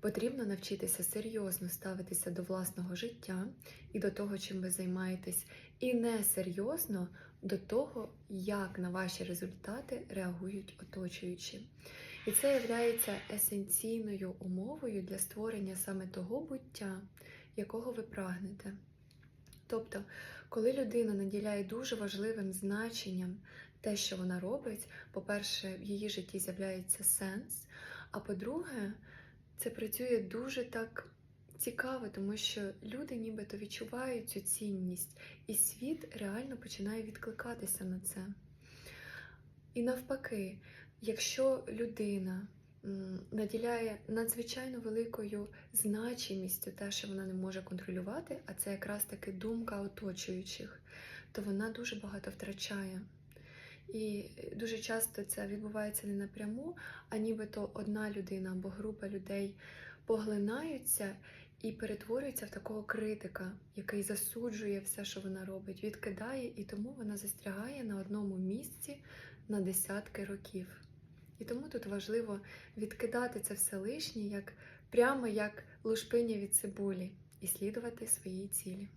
Потрібно навчитися серйозно ставитися до власного життя і до того, чим ви займаєтесь, і не серйозно до того, як на ваші результати реагують оточуючі. І це є есенційною умовою для створення саме того буття, якого ви прагнете. Тобто, коли людина наділяє дуже важливим значенням те, що вона робить, по-перше, в її житті з'являється сенс, а по-друге, це працює дуже так цікаво, тому що люди нібито відчувають цю цінність, і світ реально починає відкликатися на це. І навпаки, якщо людина наділяє надзвичайно великою значимістю те, що вона не може контролювати, а це якраз таки думка оточуючих, то вона дуже багато втрачає. І дуже часто це відбувається не напряму, а нібито одна людина або група людей поглинаються і перетворюються в такого критика, який засуджує все, що вона робить, відкидає, і тому вона застрягає на одному місці на десятки років. І тому тут важливо відкидати це все лишнє, як прямо як лушпиня від цибулі, і слідувати своїй цілі.